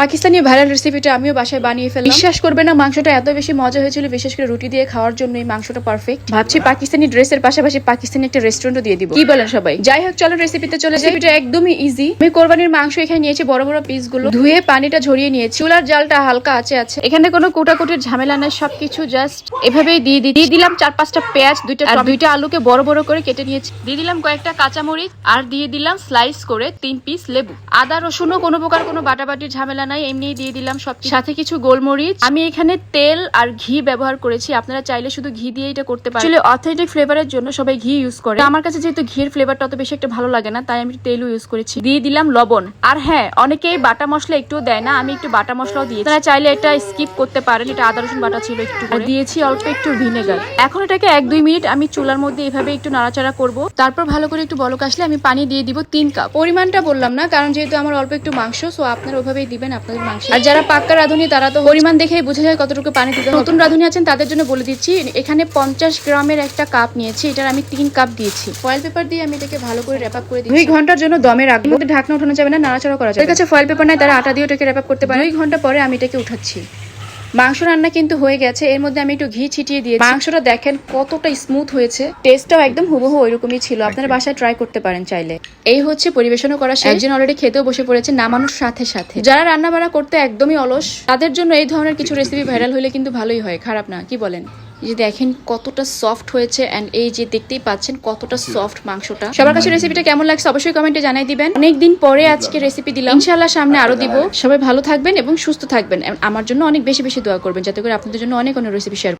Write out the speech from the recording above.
Pakistani viral রেসিপিটা আমিও বাসায় বানিয়ে ফেললাম। বিশ্বাস করবে না মাংসটা এত বেশি মজা হয়েছিল বিশেষ করে রুটি দিয়ে খাওয়ার জন্য এই মাংসটা পারফেক্ট ভাবছি পাকিস্তানি ড্রেসের পাশাপাশি পাকিস্তানি একটা রেস্টুরেন্টও দিয়ে দিব। কি বলেন সবাই? যাই হোক চলো রেসিপিতে চলে যাই। এটা একদমই ইজি আমি কোরবানির মাংস এখানে নিয়েছি বড় বড় পিসগুলো ধুয়ে পানিটা ঝরিয়ে নিয়েছি। চুলার জালটা হালকা আছে আছে। এখানে কোনো কোটাকুটির ঝামেলা নাই সবকিছু জাস্ট এভাবেই দিয়ে দিই দিয়ে দিলাম চার পাঁচটা পেঁয়াজ দুইটা আর দুইটা আলুকে বড় বড় করে কেটে নিয়েছি। দিয়ে দিলাম কয়েকটা কাঁচামরিচ আর দিয়ে দিলাম স্লাইস করে তিন পিস লেবু। আদা রসুনও কোনো প্রকার কোনো বাটাবাটির ঝামেলা নাই এমনি দিয়ে দিলাম সব সাথে কিছু গোলমরিচ। আমি এখানে তেল আর ঘি ব্যবহার করেছি। আপনারা চাইলে শুধু ঘি দিয়ে এটা করতে পারেন। আসলে অথেন্টিক ফ্লেভারের জন্য সবাই ঘি ইউজ করে। আমার কাছে যেহেতু ঘির ফ্লেভারটা অত বেশি একটা ভালো লাগে না তাই আমি তেলও ইউজ করেছি। দিয়ে দিলাম লবণ। আর হ্যাঁ অনেকেই বাটা মশলা একটুও দেয় না আমি একটু বাটা মশলাও দিয়েছি। তারা চাইলে এটা স্কিপ করতে পারেন এটা আদা রসুন বাটা ছিল একটু দিয়েছি অল্প একটু ভিনেগার এখন এটাকে এক দুই মিনিট আমি চুলার মধ্যে এভাবে একটু নাড়াচাড়া করব। তারপর ভালো করে একটু বলক আসলে আমি পানি দিয়ে দিব তিন কাপ। পরিমাণটা বললাম না কারণ যেহেতু আমার অল্প একটু মাংস সো আপনারা ওভাবেই দিবেন মাংস। আর যারা পাক্কা রাঁধুনি তারা তো পরিমাণ দেখেই বুঝে যায় কতটুকু পানি দিতে নতুন রাঁধুনি আছেন তাদের জন্য বলে দিচ্ছি এখানে পঞ্চাশ গ্রামের একটা কাপ নিয়েছি এটার আমি তিন কাপ দিয়েছি। ফয়েল পেপার দিয়ে আমি এটাকে ভালো করে র্যাপ আপ করে দিই দুই ঘণ্টার জন্য দমে রাখব। ঢাকনা উঠানো যাবে না নাড়াচাড়া করা যাবে কাছে ফয়েল পেপার নাই তারা আটা দিয়ে ওটাকে র্যাপ আপ করতে পারে। দুই ঘণ্টা পরে আমি এটাকে উঠাচ্ছি। মাংস রান্না কিন্তু হয়ে গেছে। এর মধ্যে আমি একটু ঘি ছিটিয়ে দিয়েছি। মাংসটা দেখেন কতটা স্মুথ হয়েছে। টেস্টটাও একদম হুবহু ওইরকমই ছিল। আপনারা বাসায় ট্রাই করতে পারেন চাইলে। এই হচ্ছে পরিবেশনও করা। একজন অলরেডি খেতেও বসে পড়েছে নামানোর সাথে সাথে। যারা রান্না বান্না করতে একদমই অলস তাদের জন্য এই ধরনের কিছু রেসিপি ভাইরাল হলে কিন্তু ভালোই হয়। খারাপ না কি বলেন? যে দেখেন কতটা সফট হয়েছে অ্যান্ড এই যে দেখতেই পাচ্ছেন কতটা সফট মাংসটা। সবার কাছে রেসিপিটা কেমন লাগছে অবশ্যই কমেন্টে জানাই দিবেন। অনেকদিন পরে আজকে রেসিপি দিলাম। ইনশাল্লাহ সামনে আরও দিব। সবাই ভালো থাকবেন এবং সুস্থ থাকবেন। আমার জন্য অনেক বেশি বেশি দোয়া করবেন যাতে করে আপনাদের জন্য অনেক অনেক রেসিপি শেয়ার